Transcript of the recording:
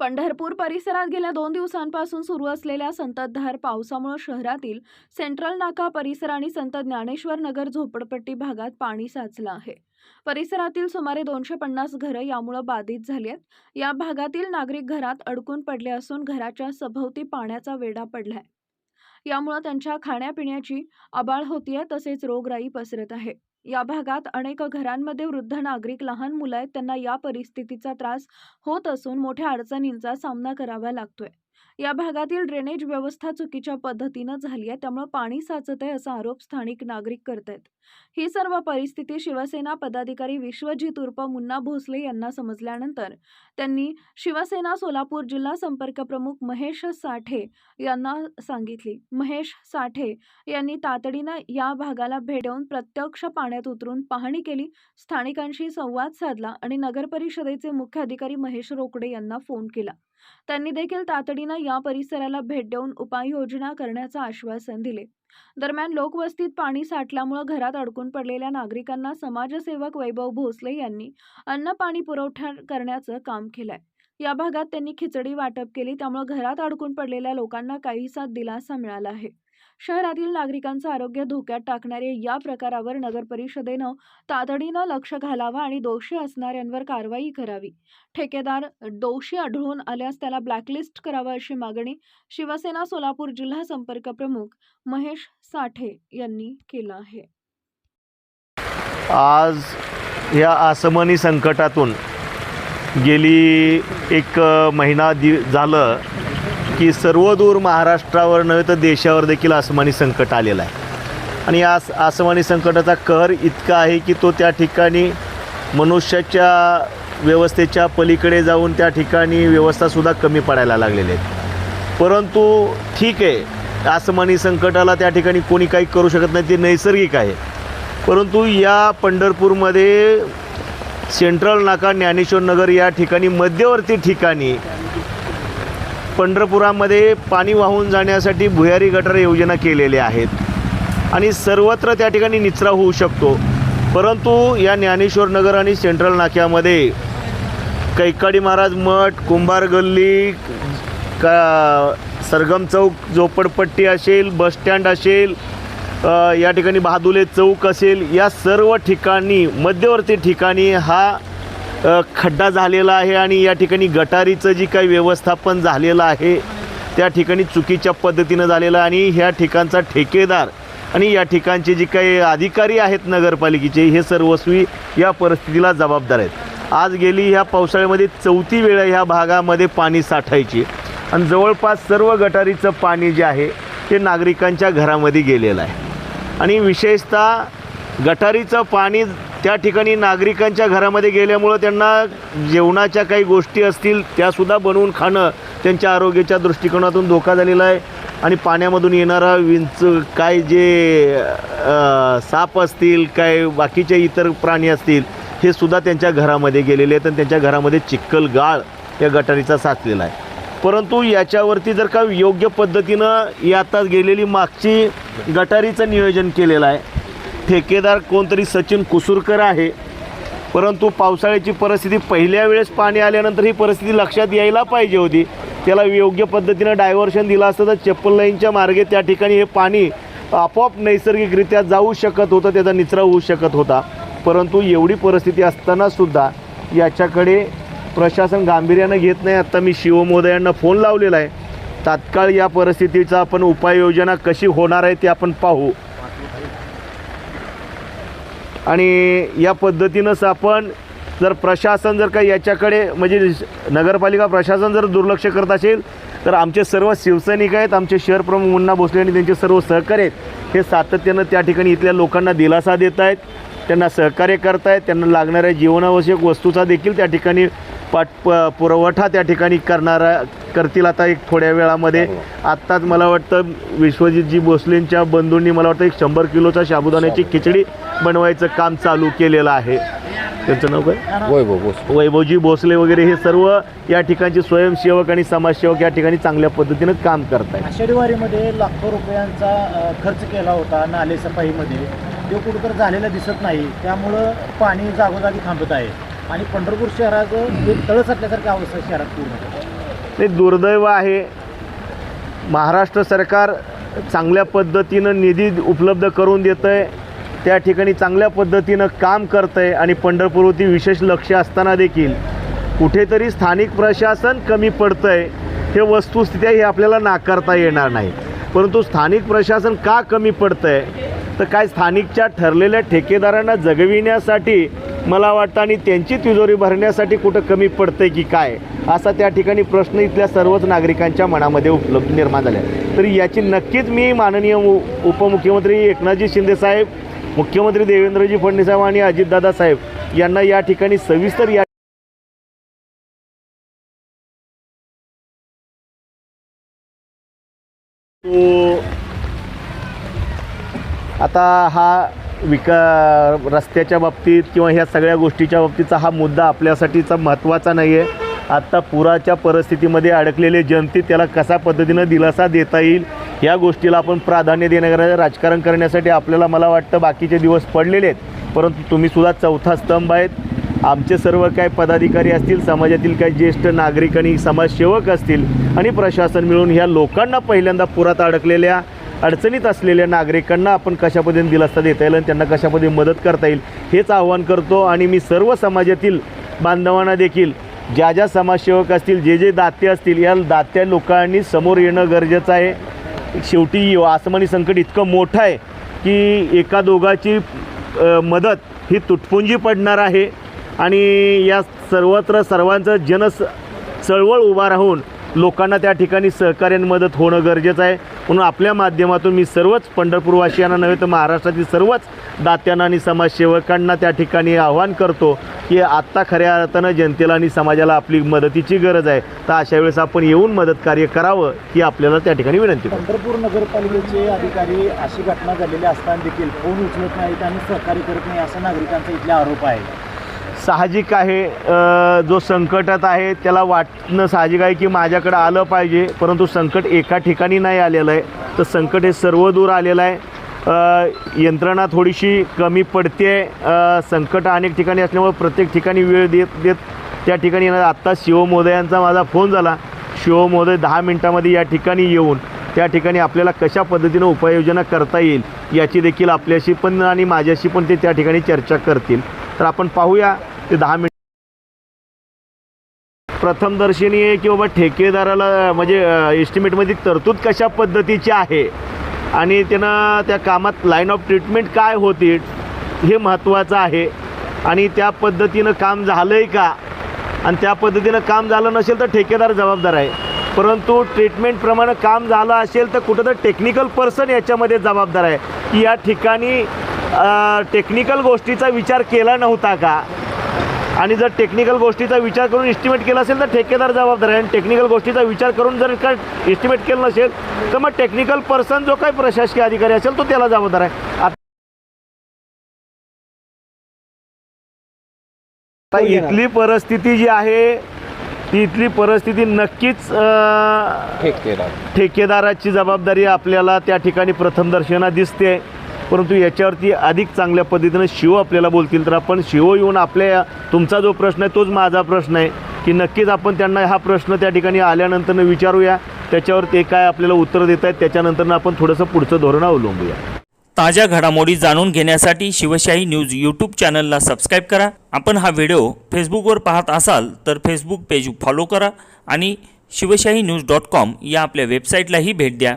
पंढरपूर परिसरात गेल्या दोन दिवसांपासून सुरू असलेल्या संततधार पावसामुळे शहरातील सेंट्रल नाका परिसर आणि संत ज्ञानेश्वर नगर झोपडपट्टी भागात पाणी साचलं आहे. परिसरातील सुमारे दोनशे पन्नास घरं यामुळे बाधित झाली आहेत. या भागातील नागरिक घरात अडकून पडले असून घराच्या सभोवती पाण्याचा वेढा पडलाय. यामुळे त्यांच्या खाण्यापिण्याची आबाळ होतीये तसेच रोगराई पसरत आहे. या भागात अनेक घरांमध्ये वृद्ध नागरिक लहान मुलं आहेत त्यांना या परिस्थितीचा त्रास होत असून मोठ्या अडचणींचा सामना करावा लागतोय. या भागातील ड्रेनेज व्यवस्था चुकीच्या पद्धतीनं झाली आहे त्यामुळे पाणी साचत आहे असा आरोप स्थानिक नागरिक करतायत ही सर्व परिस्थिती शिवसेना पदाधिकारी विश्वजित उर्फ मुन्ना भोसले यांना समजल्यानंतर त्यांनी शिवसेना सोलापूर जिल्हा संपर्क प्रमुख महेश साठे यांना सांगितली. महेश साठे यांनी तातडीनं या भागाला भेट देऊन प्रत्यक्ष पाण्यात उतरून पाहणी केली स्थानिकांशी संवाद साधला आणि नगर परिषदेचे मुख्य अधिकारी महेश रोकडे यांना फोन केला. त्यांनी देखील तातडीनं या परिसराला भेट देऊन उपाययोजना करण्याचं आश्वासन दिले. दरम्यान लोकवस्तीत पाणी साठल्यामुळे घरात अडकून पडलेल्या नागरिकांना समाजसेवक वैभव भोसले यांनी अन्न पाणी पुरवठा करण्याचं काम केलंय. या भागात त्यांनी खिचडी वाटप केली त्यामुळे घरात अडकून पडलेल्या लोकांना काहीसा दिलासा मिळाला आहे. शहरातील नागरिकांचं आरोग्य धोक्यात टाकणारे या प्रकारावर नगर परिषदेनं तातडीनं लक्ष घालावं आणि दोषी असणाऱ्यांवर कारवाई करावी. ठेकेदार दोषी आढळून आल्यास त्याला ब्लॅकलिस्ट करावं अशी मागणी शिवसेना सोलापूर जिल्हा संपर्क प्रमुख महेश साठे यांनी केलं आहे. आज या आसमानी संकटातून गेली एक महिना दि झालं. की सर्वदूर महाराष्ट्रावर नव्हे तर देशावर देखील आसमानी संकट आलेलं आहे. आणि या आस आसमानी संकटाचा कहर इतका आहे की तो त्या ठिकाणी मनुष्याच्या व्यवस्थेच्या पलीकडे जाऊन त्या ठिकाणी व्यवस्थासुद्धा कमी पडायला लागलेली आहेत. परंतु ठीक आहे आसमानी संकटाला त्या ठिकाणी कोणी काही करू शकत नाही ते नैसर्गिक आहे. परंतु या पंढरपूरमध्ये सेंट्रल नाका ज्ञानेश्वर नगर या ठिकाणी मध्यवर्ती ठिकाणी पंढरपुरामध्ये पाणी वाहून जाण्यासाठी भुयारी गटार योजना केलेल्या आहेत. आणि सर्वत्र त्या ठिकाणी निचरा होऊ शकतो. परंतु या ज्ञानेश्वर नगर आणि सेंट्रल नाक्यामध्ये कैकाडी महाराज मठ कुंभार गल्ली का सरगम चौक झोपडपट्टी असेल बसस्टँड असेल या ठिकाणी बहादुले चौक असेल या सर्व ठिकाणी मध्यवर्ती ठिकाणी हा खड्डा झालेला आहे आणि या ठिकाणी गटारीचं जी काही व्यवस्थापन झालेलं आहे त्या ठिकाणी चुकीच्या पद्धतीनं झालेलं आहे आणि ह्या ठिकाणचा ठेकेदार आणि या ठिकाणचे जे काही अधिकारी आहेत नगरपालिकेचे हे सर्वस्वी या परिस्थितीला जबाबदार आहेत. आज गेली ह्या पावसाळ्यामध्ये चौथी वेळ ह्या भागामध्ये पाणी साठायची. आणि जवळपास सर्व गटारीचं पाणी जे आहे ते नागरिकांच्या घरामध्ये गेलेलं आहे. आणि विशेषतः गटारीचं पाणी त्या ठिकाणी नागरिकांच्या घरामध्ये गेल्यामुळं त्यांना जेवणाच्या काही गोष्टी असतील त्यासुद्धा बनवून खाणं त्यांच्या आरोग्याच्या दृष्टिकोनातून धोका झालेला आहे. आणि पाण्यामधून येणारा विंच काय जे साप असतील काय बाकीचे इतर प्राणी असतील हे सुद्धा त्यांच्या घरामध्ये गेलेले आहेत आणि त्यांच्या घरामध्ये चिखल गाळ या गटारीचा साचलेला आहे. परंतु याच्यावरती जर का योग्य पद्धतीनं ही आता गेलेली मागची गटारीचं नियोजन केलेलं आहे ठेकेदार कोणतरी सचिन कुसूरकर आहे. परंतु पावसाळ्याची परिस्थिती पहिल्या वेळेस पाणी आल्यानंतर ही परिस्थिती लक्षात यायला पाहिजे होती. त्याला योग्य पद्धतीनं डायव्हर्शन दिलं असतं तर चप्पल लाईनच्या मार्गे त्या ठिकाणी हे पाणी आपोआप नैसर्गिकरित्या जाऊ शकत होतं त्याचा निचरा होऊ शकत होता. परंतु एवढी परिस्थिती असतानासुद्धा याच्याकडे प्रशासन गांभीर्यानं घेत नाही. आत्ता मी शिवमोदयांना फोन लावलेला आहे. तात्काळ या परिस्थितीचा आपण उपाययोजना कशी होणार आहे ते आपण पाहू. आणि या पद्धतीनंच आपण जर प्रशासन जर काही याच्याकडे म्हणजे नगरपालिका प्रशासन जर दुर्लक्ष करत असेल तर आमचे सर्व शिवसैनिक आहेत आमचे शहर प्रमुख मुन्ना भोसले आणि त्यांचे सर्व सहकारी आहेत हे सातत्यानं त्या ठिकाणी इथल्या लोकांना दिलासा देत आहेत त्यांना सहकार्य करतायत त्यांना लागणाऱ्या जीवनावश्यक वस्तूचा देखील त्या ठिकाणी पाठ प पुरवठा त्या ठिकाणी करणारा करतील आता एक थोड्या वेळामध्ये. आत्ताच मला वाटतं विश्वजितजी भोसलेंच्या बंधूंनी मला वाटतं एक शंभर किलोचा साबुदाण्याची खिचडी बनवायचं काम चालू केलेलं आहे. त्यांचं नाव काय? वैभव बोस वैभवजी भोसले वगैरे हे सर्व या ठिकाणचे स्वयंसेवक आणि समाजसेवक या ठिकाणी चांगल्या पद्धतीनं काम करत आहेत आषाढी वारीमध्ये लाखो रुपयांचा खर्च केला होता नाले सफाईमध्ये. तो कुठं झालेला दिसत नाही. त्यामुळं पाणी जागोजागी थांबत आहे. आणि पंढरपूर शहराचं एक तळ साठल्यासारखी अवस्था शहरात पूर्ण. ते दुर्दैव आहे. महाराष्ट्र सरकार चांगल्या पद्धतीनं निधी उपलब्ध करून देतं आहे त्या ठिकाणी चांगल्या पद्धतीनं काम करतं आहे आणि पंढरपूरवरती विशेष लक्ष असताना देखील कुठेतरी स्थानिक प्रशासन कमी पडतं आहे हे वस्तुस्थिती आहे हे आपल्याला नाकारता येणार नाही. परंतु स्थानिक प्रशासन का कमी पडतं आहे तर काय स्थानिकच्या ठरलेल्या ठेकेदारांना जगविण्यासाठी मला वाटतं आणि त्यांची तिजोरी भरण्यासाठी कुठं कमी पडतंय की काय असा त्या ठिकाणी प्रश्न इथल्या सर्वच नागरिकांच्या मनामध्ये उपलब्ध निर्माण झाला आहे तर याची नक्कीच मी माननीय उपमुख्यमंत्री एकनाथजी शिंदेसाहेब मुख्यमंत्री देवेंद्रजी फडणवीस साहेब आणि अजितदादा साहेब यांना या ठिकाणी सविस्तर या आता हा विका रस्त्याच्या बाबतीत किंवा ह्या सगळ्या गोष्टीच्या बाबतीचा हा मुद्दा आपल्यासाठीचा महत्त्वाचा नाही आहे आत्ता पुराच्या परिस्थितीमध्ये अडकलेले जनते त्याला कशा पद्धतीनं दिलासा देता येईल? या गोष्टीला आपण प्राधान्य देण्याकरता राजकारण करण्यासाठी आपल्याला मला वाटतं बाकीचे दिवस पडलेले आहेत. परंतु तुम्हीसुद्धा चौथा स्तंभ आहेत. आमचे सर्व काय पदाधिकारी असतील समाजातील काही ज्येष्ठ नागरिक आणि समाजसेवक असतील आणि प्रशासन मिळून ह्या लोकांना पहिल्यांदा पुरात अडकलेल्या अडचणीत असलेल्या नागरिकांना आपण कशा पद्धतीने दिलासा देता येईल आणि त्यांना कशा पद्धतीने मदत करता येईल हेच आव्हान करतो. आणि मी सर्व समाजातील बांधवांना देखील ज्या ज्या समाजसेवक असतील जे जे दाते असतील या दात्या लोकांनी समोर येणं गरजेचं आहे. शेवटी आसमानी संकट इतकं मोठं आहे की एका दोघाची मदत ही तुटपुंजी पडणार आहे. आणि या सर्वत्र सर्वांचं जनस चळवळ उभा राहून लोकांना त्या ठिकाणी सहकार्याने मदत होणं गरजेचं आहे. म्हणून आपल्या माध्यमातून मी सर्वच पंढरपूरवासियांना नव्हे तर महाराष्ट्रातील सर्वच दात्यांना आणि समाजसेवकांना त्या ठिकाणी आव्हान करतो की आत्ता खऱ्या अर्थानं जनतेला आणि समाजाला आपली मदतीची गरज आहे. तर अशा वेळेस आपण येऊन मदत कार्य करावं ही आपल्याला त्या ठिकाणी विनंती पंढरपूर नगरपालिकेचे अधिकारी अशी घटना झालेली असताना देखील फोन उचलत नाहीत आणि सहकार्य करत नाही असा नागरिकांचा इथला आरोप आहे. साहजिक आहे जो संकटात आहे त्याला वाटणं साहजिक आहे की माझ्याकडं आलं पाहिजे परंतु संकट एका ठिकाणी नाही आलेलं आहे. तर संकट हे सर्व दूर आलेलं आहे. यंत्रणा थोडीशी कमी पडते संकट अनेक ठिकाणी असल्यामुळे प्रत्येक ठिकाणी वेळ देत देत त्या ठिकाणी येणार. आत्ता शिवमहोदयांचा माझा फोन झाला. शिवमहोदय दहा मिनटामध्ये या ठिकाणी येऊन त्या ठिकाणी आपल्याला कशा पद्धतीनं उपाययोजना करता येईल याची देखील आपल्याशी पण आणि माझ्याशी पण ते त्या ठिकाणी चर्चा करतील. तर आपण पाहूया. ते दहा मिनिट प्रथमदर्शनी आहे की बाबा ठेकेदाराला म्हणजे एस्टिमेटमध्ये तरतूद कशा पद्धतीची आहे? आणि त्यानं त्या कामात लाईन ऑफ ट्रीटमेंट काय होती हे महत्त्वाचं आहे. आणि त्या पद्धतीनं काम झालं आहे का? आणि त्या पद्धतीनं काम झालं नसेल तर ठेकेदार जबाबदार आहे. परंतु ट्रीटमेंटप्रमाणे काम झालं असेल तर कुठं तर टेक्निकल पर्सन याच्यामध्ये जबाबदार आहे. की या ठिकाणी टेक्निकल गोष्टीचा विचार केला नव्हता का? आणि जर टेक्निकल गोष्टीचा विचार करून एस्टिमेट केला असेल तर ठेकेदार जबाबदार आहे. आणि टेक्निकल गोष्टीचा विचार करून जर का एस्टिमेट केलं नसेल तर मग टेक्निकल पर्सन जो काही प्रशासकीय अधिकारी असेल तो त्याला जबाबदार आहे. आता इथली परिस्थिती जी आहे ती इथली परिस्थिती नक्कीच ठेकेदाराची जबाबदारी आपल्याला त्या ठिकाणी प्रथमदर्शना दिसते. परंतु याच्यावरती अधिक चांगल्या पद्धतीनं शिव आपल्याला बोलतील. तर आपण शिव येऊन आपल्या तुमचा जो प्रश्न आहे तोच माझा प्रश्न आहे. की नक्कीच आपण त्यांना हा प्रश्न त्या ठिकाणी आल्यानंतरनं विचारूया. त्याच्यावर ते काय आपल्याला उत्तर देत आहेत त्याच्यानंतर आपण थोडंसं पुढचं धोरण अवलंबूया. ताज्या घडामोडी जाणून घेण्यासाठी शिवशाही न्यूज यूट्यूब चॅनलला सबस्क्राईब करा. आपण हा व्हिडिओ फेसबुकवर पाहत असाल तर फेसबुक पेज फॉलो करा आणि शिवशाही न्यूज डॉट कॉम या आपल्या वेबसाईटलाही भेट द्या.